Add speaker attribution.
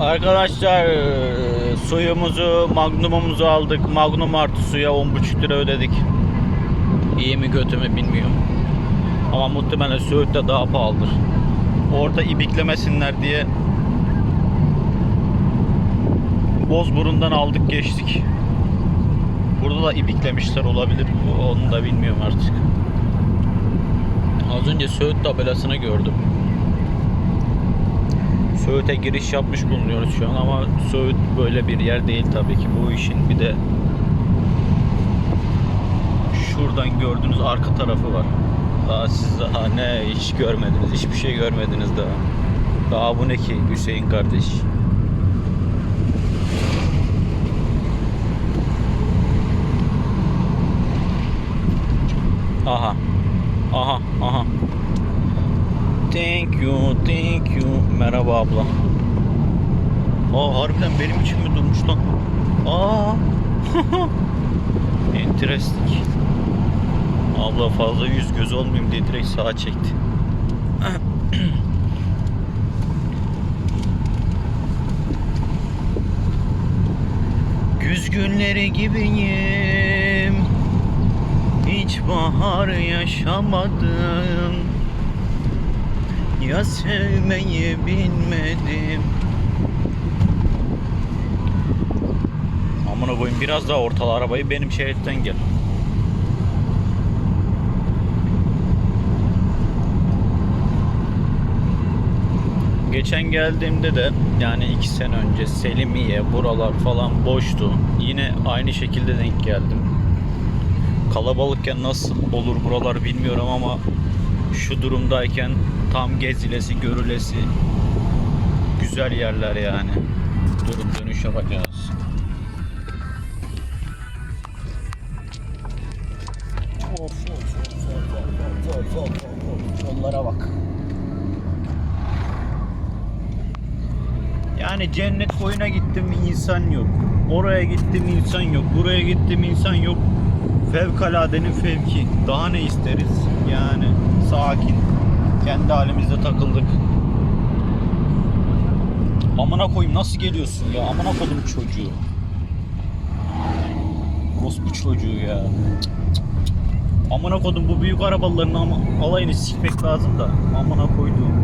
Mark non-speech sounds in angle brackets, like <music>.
Speaker 1: Arkadaşlar suyumuzu, magnumumuzu aldık. Magnum artı suya 10,5 lira ödedik. İyi mi kötü mü bilmiyorum. Ama muhtemelen Söğüt'te daha pahalıdır. Orada ibiklemesinler diye Bozburun'dan aldık geçtik. Burada da ibiklemişler olabilir. Onu da bilmiyorum artık. Az önce Söğüt tabelasını gördüm. Söğüt'e giriş yapmış bulunuyoruz şu an ama Söğüt böyle bir yer değil tabii ki. Bu işin bir de şuradan gördüğünüz arka tarafı var. Daha siz daha ne hiç görmediniz, hiçbir şey görmediniz daha. Daha bu ne ki Hüseyin kardeş? Aha. Aha, aha. Thank you, thank you. Merhaba abla. Aa harbiden benim için mi durmuş lan? Aa. <laughs> Interesting. Abla fazla yüz göz olmayayım diye direkt sağa çekti. <clears throat> Güz günleri gibiyim Hiç bahar yaşamadım Ya sevmeyi bilmedim Amına koyayım biraz daha ortala arabayı benim şeritten gel Geçen geldiğimde de yani iki sene önce Selimiye buralar falan boştu. Yine aynı şekilde denk geldim. Kalabalıkken nasıl olur buralar bilmiyorum ama şu durumdayken tam gezilesi, görülesi güzel yerler yani. Durun dönüş yapacağız. Of of of of of of of of Yollara bak. Yani cennet koyuna gittim insan yok. Oraya gittim insan yok. Buraya gittim insan yok. Fevkaladenin fevki. Daha ne isteriz? Yani sakin. Kendi halimizde takıldık. Amına koyayım nasıl geliyorsun ya? Amına kodum çocuğu. Rospu çocuğu ya. Amına kodum bu büyük arabaların ama alayını sikmek lazım da. Amına koyduğum.